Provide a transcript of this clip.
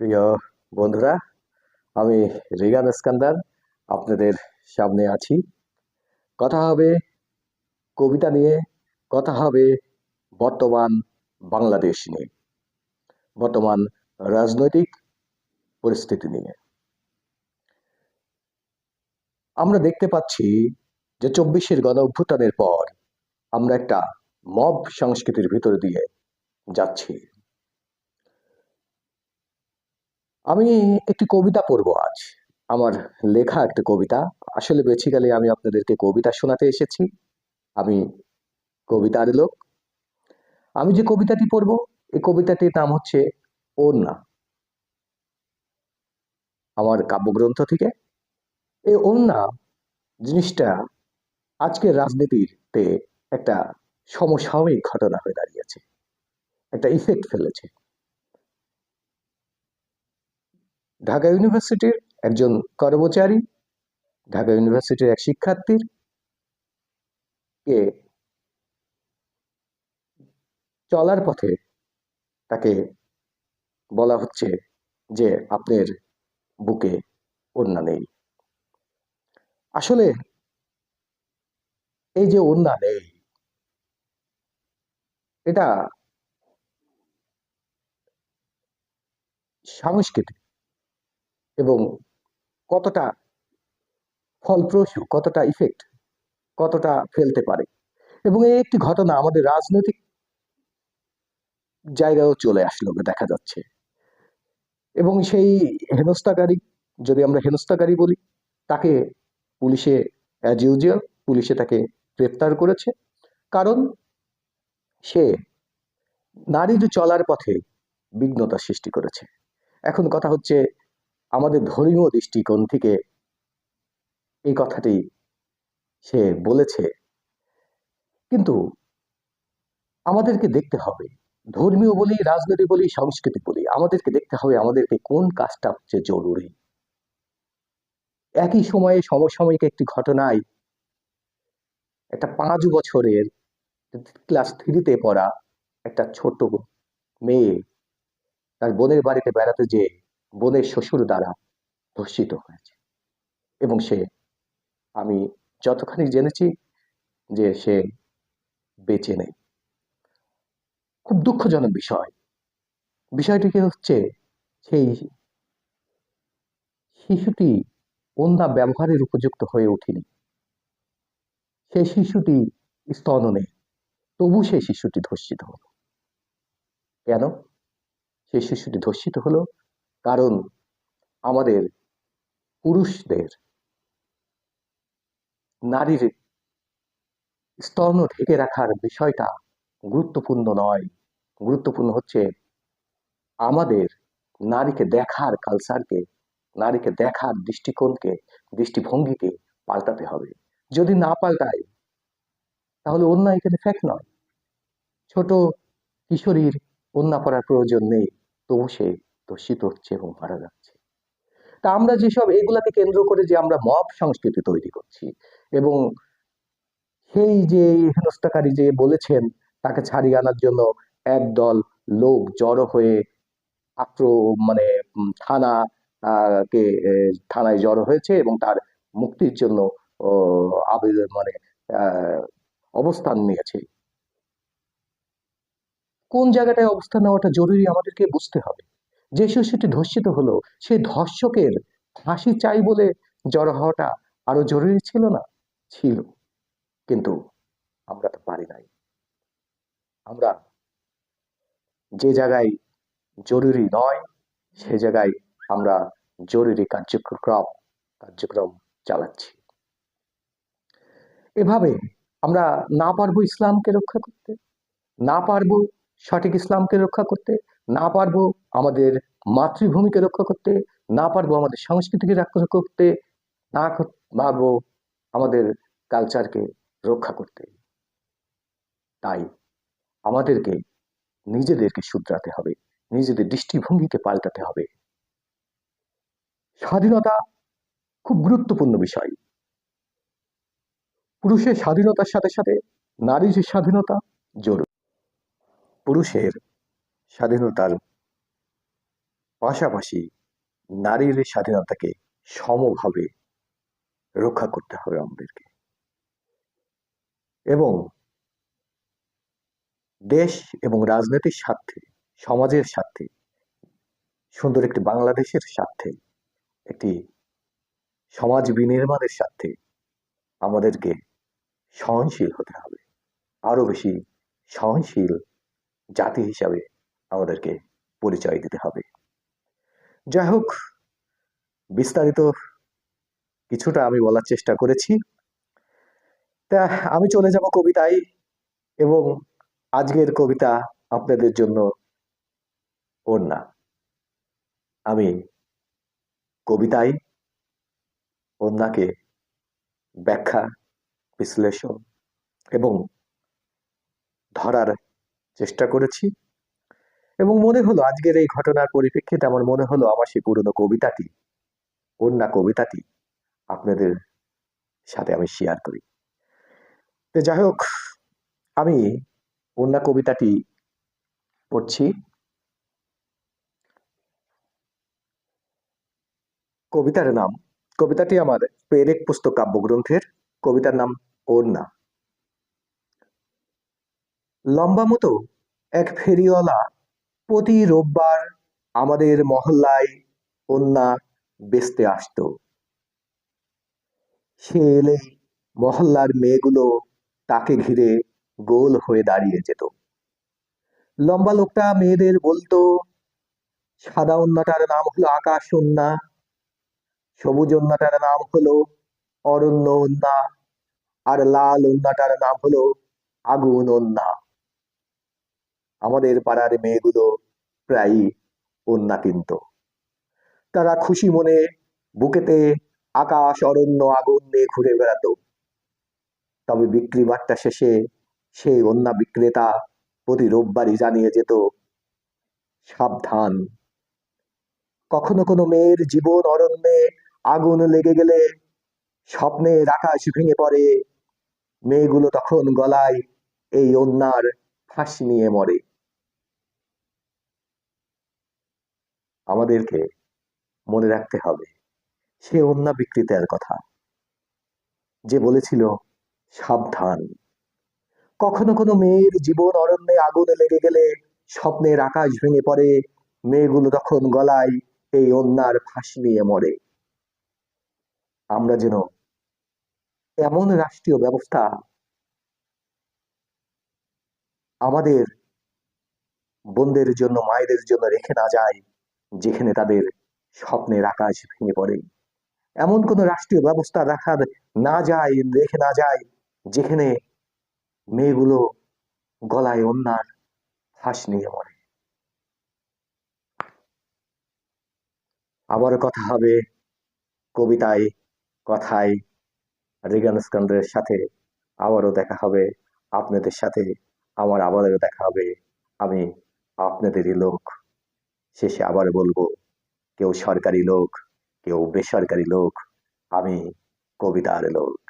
প্রিয় বন্ধুরা, আমি রিগান স্কান্দার আপনাদের সামনে আছি। কথা হবে কবিতা নিয়ে, কথা হবে বর্তমান বাংলাদেশ নিয়ে, বর্তমান রাজনৈতিক পরিস্থিতি নিয়ে। আমরা দেখতে পাচ্ছি যে চব্বিশের গণ অভ্যুত্থানের পর আমরা একটা মব সংস্কৃতির ভিতর দিয়ে যাচ্ছি। আমি একটি কবিতা পড়ব আজ। আমার লেখা একটা কবিতা। আসলে বেসিক্যালি আমি আপনাদেরকে কবিতা শোনাতে এসেছি। আমি কবিতার লোক। আমি যে কবিতাটি পড়ব, এই কবিতাটির নাম হচ্ছে ওন্না আমার কাব্যগ্রন্থ থেকে। এই ওন্না জিনিসটা আজকের রাজনীতিতে একটা সমসাময়িক ঘটনা হয়ে দাঁড়িয়েছে। একটা ইফেক্ট ফেলেছে। ঢাকা ইউনিভার্সিটির একজন কর্মচারী, ঢাকা ইউনিভার্সিটির এক শিক্ষার্থীর কে চলার পথে তাকে বলা হচ্ছে যে আপনার বুকে ওড়না নেই। আসলে এই যে ওড়না নেই, এটা সংস্কৃতি এবং কতটা ফলপ্রসূ, কতটা ইফেক্ট কতটা ফেলতে পারে। এবং এই একটি ঘটনা আমাদের রাজনৈতিক জায়গায়ও চলে আসলো দেখা যাচ্ছে। এবং সেই হেনস্থাকারী, যদি আমরা হেনস্থাকারী বলি, তাকে পুলিশে অ্যাজ ইউজুয়াল পুলিশে তাকে গ্রেপ্তার করেছে। কারণ সে নারীর চলার পথে বিঘ্নতা সৃষ্টি করেছে। এখন কথা হচ্ছে আমাদের ধর্মীয় দৃষ্টিকোণ থেকে এই কথাটি সে বলেছে। কিন্তু আমাদেরকে দেখতে হবে। ধর্মীয় বলি রাজনীতি বলি সংস্কৃতি বলি, আমাদেরকে দেখতে হবে আমাদেরকে কোন কাজটা হচ্ছে জরুরি। একই সময়ে সমসাময়িক একটি ঘটনায় একটা পাঁচ বছরের ক্লাস থ্রিতে পড়া একটা ছোট মেয়ে তার বোনের বাড়িতে বেড়াতে যেয়ে বোনের শ্বশুর দ্বারা ধর্ষিত হয়েছে। এবং সে, আমি যতখানি জেনেছি যে সে বেঁচে নেই। খুব দুঃখজনক বিষয়। বিষয়টি কি হচ্ছে সেই শিশুটি অন্যা ব্যবহারের উপযুক্ত হয়ে ওঠেনি। সেই শিশুটি স্তন নেই তবু সেই শিশুটি ধর্ষিত হলো। কেন? সেই শিশুটি ধর্ষিত হলো কারণ আমাদের পুরুষদের নারীর স্তন ঢেকে রাখার বিষয়টা গুরুত্বপূর্ণ নয়। গুরুত্বপূর্ণ হচ্ছে আমাদের নারীকে দেখার কালচারকে নারীকে দেখার দৃষ্টিকোণকে, দৃষ্টিভঙ্গিকে পাল্টাতে হবে। যদি না পাল্টায়, তাহলে অন্য এখানে ফ্যাক্ট নয়। ছোট কিশোরীর অন্যা পড়ার প্রয়োজন নেই, তবু সে ধর্ষিত হচ্ছে এবং মারা যাচ্ছে। তা আমরা যেসব এগুলাকে কেন্দ্র করে যে আমরা মব সংস্কৃতি তৈরি করছি এবং সেই যে হেনস্থাকারী যে বলেছেন, তাকে ছাড়িয়ে আনার জন্য একদল লোক জড়ো হয়ে আক্র মানে থানা কে থানায় জড়ো হয়েছে এবং তার মুক্তির জন্য আবেদন মানে অবস্থান নিয়েছে। কোন জায়গাটায় অবস্থান নেওয়াটা জরুরি আমাদেরকে বুঝতে হবে। যে শিশুটি ধর্ষিত হলো সেই ধর্ষকের ফাঁসি চাই বলে জড়ো হওয়াটা আরও জরুরি ছিল না? ছিল। কিন্তু আমরা তো পারি নাই। আমরা যে জায়গায় জরুরি নয়, সে জায়গায় আমরা জরুরি কার্যক্রম কার্যক্রম চালাচ্ছি। এভাবে আমরা না পারব ইসলামকে রক্ষা করতে, না পারব সঠিক ইসলামকে রক্ষা করতে না পারব আমাদের মাতৃভূমিকে রক্ষা করতে, না পারব আমাদের সংস্কৃতিকে রক্ষা করতে, না পারব আমাদের কালচারকে রক্ষা করতে। তাই আমাদেরকে, নিজেদেরকে শুধরাতে হবে, নিজেদের দৃষ্টিভঙ্গিকে পাল্টাতে হবে। স্বাধীনতা খুব গুরুত্বপূর্ণ বিষয়। পুরুষের স্বাধীনতার সাথে সাথে নারীর স্বাধীনতা, জরুরি। পুরুষের স্বাধীনতার পাশাপাশি নারীর স্বাধীনতাকে সমভাবে রক্ষা করতে হবে আমাদেরকে। এবং দেশ এবং রাজনীতির স্বার্থে, সমাজের স্বার্থে, সুন্দর একটি বাংলাদেশের স্বার্থে, একটি সমাজ বিনির্মাণের স্বার্থে আমাদেরকে সহনশীল হতে হবে। আরও বেশি সহনশীল জাতি হিসাবে আমাদেরকে পরিচয় দিতে হবে। যাই হোক, বিস্তারিত কিছুটা আমি বলার চেষ্টা করেছি। তা আমি চলে যাব কবিতায় এবং আজকের কবিতা আপনাদের জন্য ওর না আমি কবিতায় অন্যাকে ব্যাখ্যা, বিশ্লেষণ এবং ধরার চেষ্টা করেছি। এবং মনে হলো আজকের এই ঘটনার পরিপ্রেক্ষিতে আমার মনে হলো আমার সেই পুরনো কবিতাটি অন্যা কবিতাটি আপনাদের সাথে আমি শেয়ার করি। তো যাই হোক, আমি অন্য কবিতাটি পড়ছি। কবিতার নাম, কবিতাটি আমার পেরেক পুস্তক কাব্যগ্রন্থের কবিতার নাম ওড়না লম্বা মতো এক ফেরিওয়ালা প্রতি রোববার আমাদের মহল্লায় ওন্না বেচতে আসতো। সে এলেই মহল্লার মেয়েগুলো তাকে ঘিরে গোল হয়ে দাঁড়িয়ে যেত। লম্বা লোকটা মেয়েদের বলতো, সাদা ওন্নাটার নাম হলো আকাশ ওন্না সবুজ ওন্নাটার নাম হলো অরণ্য ওন্না আর লাল ওন্নাটার নাম হলো আগুন ওন্না আমাদের পাড়ার মেয়েগুলো প্রায়ই ওন্না কিনত। তারা খুশি মনে বুকেতে আকাশ অরণ্য আগুন নিয়ে ঘুরে বেড়াতো। তবে বিক্রি বার্তা শেষে সেই অন্যা বিক্রেতা প্রতি রোববারই জানিয়ে যেত, সাবধান। কখনো কোনো মেয়ের জীবন অরণ্যে আগুন লেগে গেলে স্বপ্নের আকাশ ভেঙে পড়ে। মেয়েগুলো তখন গলায় এই অন্যার ফাঁসি নিয়ে মরে। আমাদেরকে মনে রাখতে হবে, সে অন্যা বিক্রেতার কথা। যে বলেছিল, সাবধান। কখনো কোনো মেয়ের জীবন অরণ্যে আগুনে লেগে গেলে স্বপ্নের আকাশ ভেঙে পড়ে, মেয়েগুলো তখন গলায় এই অন্যার ফাঁসি নিয়ে মরে। আমরা যেন এমন রাষ্ট্রীয় ব্যবস্থা আমাদের বোনদের জন্য, মায়েদের জন্য রেখে না যায়, যেখানে তাদের স্বপ্নের আকাশ ভেঙে পড়ে। এমন কোন রাষ্ট্রীয় ব্যবস্থা রাখা না যায়, রেখে না যায়, যেখানে মেয়েগুলো গলায় অন্যার ফাঁস নিয়ে মরে। আবার কথা হবে কবিতায়, কথায়। রিগান সাথে আবারও দেখা হবে আপনাদের সাথে। আমার আবারও দেখা হবে। আমি আপনাদেরই লোক। শেষে আবার বলব, কেউ সরকারি লোক, কেউ বেসরকারি লোক, আমি কবিতার লোক।